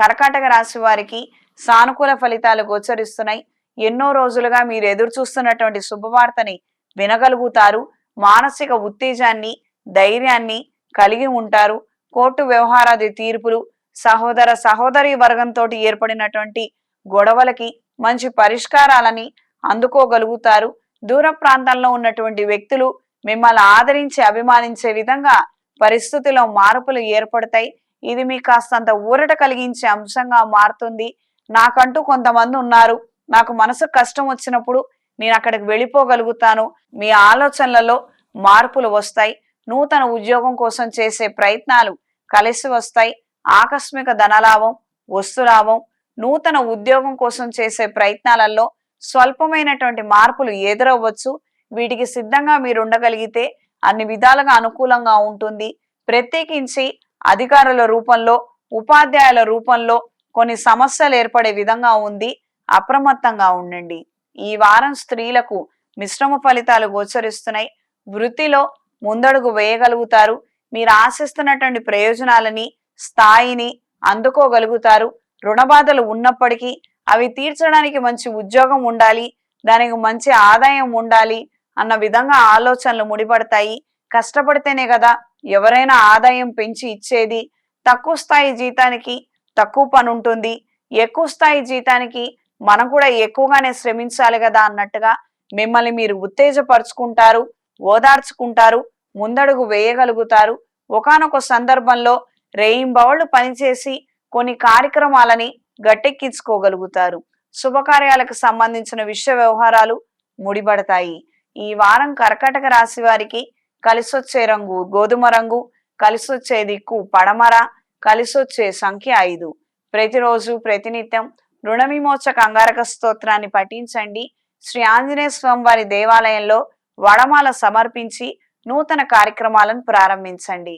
కర్కాటక రాశి వారికి సానుకూల ఫలితాలు గోచరిస్తున్నాయి. ఎన్నో రోజులుగా మీరు ఎదురు చూస్తున్నటువంటి శుభవార్తని వినగలుగుతారు. మానసిక ఉత్తేజాన్ని ధైర్యాన్ని కలిగి ఉంటారు. కోర్టు వ్యవహారాది తీర్పులు సహోదర సహోదరి వర్గంతో ఏర్పడినటువంటి గొడవలకి మంచి పరిష్కారాలని అందుకోగలుగుతారు. దూర ప్రాంతంలో ఉన్నటువంటి వ్యక్తులు మిమ్మల్ని ఆదరించి అభిమానించే విధంగా పరిస్థితిలో మార్పులు ఏర్పడతాయి. ఇది మీకు కాస్తంత ఊరట కలిగించే అంశంగా మారుతుంది. నాకంటూ కొంతమంది ఉన్నారు. నాకు మనసు కష్టం వచ్చినప్పుడు నేను అక్కడికి వెళ్ళిపోగలుగుతాను. మీ ఆలోచనలలో మార్పులు వస్తాయి. నూతన ఉద్యోగం కోసం చేసే ప్రయత్నాలు కలిసి వస్తాయి. ఆకస్మిక ధనలాభం వస్తులాభం నూతన ఉద్యోగం కోసం చేసే ప్రయత్నాలలో స్వల్పమైనటువంటి మార్పులు ఎదురవ్వచ్చు. వీటికి సిద్ధంగా మీరు ఉండగలిగితే అన్ని విధాలుగా అనుకూలంగా ఉంటుంది. ప్రత్యేకించి అధికారుల రూపంలో ఉపాధ్యాయుల రూపంలో కొన్ని సమస్యలు ఏర్పడే విధంగా ఉంది. అప్రమత్తంగా ఉండండి. ఈ వారం స్త్రీలకు మిశ్రమ ఫలితాలు గోచరిస్తున్నాయి. వృత్తిలో ముందడుగు వేయగలుగుతారు. మీరు ఆశిస్తున్నటువంటి ప్రయోజనాలని స్థాయిని అందుకోగలుగుతారు. రుణబాధలు ఉన్నప్పటికీ అవి తీర్చడానికి మంచి ఉద్యోగం ఉండాలి. దానికి మంచి ఆదాయం ఉండాలి అన్న విధంగా ఆలోచనలు ముడిపడతాయి. కష్టపడితేనే కదా ఎవరైనా ఆదాయం పెంచి ఇచ్చేది. తక్కువ స్థాయి జీతానికి తక్కువ పని ఉంటుంది ఎక్కువ స్థాయి జీతానికి మనం కూడా ఎక్కువగానే శ్రమించాలి కదా అన్నట్టుగా మిమ్మల్ని మీరు ఉత్తేజపరుచుకుంటారు ఓదార్చుకుంటారు ముందడుగు వేయగలుగుతారు. ఒకానొక సందర్భంలో రేయింబవళ్ళు పనిచేసి కొన్ని కార్యక్రమాలని గట్టెక్కించుకోగలుగుతారు. శుభకార్యాలకు సంబంధించిన విషయ వ్యవహారాలు ముడిపడతాయి. ఈ వారం కర్కటక రాశి వారికి కలిసొచ్చే రంగు గోధుమ రంగు కలిసొచ్చే దిక్కు పడమర కలిసొచ్చే సంఖ్య ఐదు. ప్రతిరోజు ప్రతినిత్యం రుణవిమోచక అంగారక స్తోత్రాన్ని పఠించండి. శ్రీ ఆంజనేయ స్వామి వారి దేవాలయంలో వడమాల సమర్పించి నూతన కార్యక్రమాలను ప్రారంభించండి.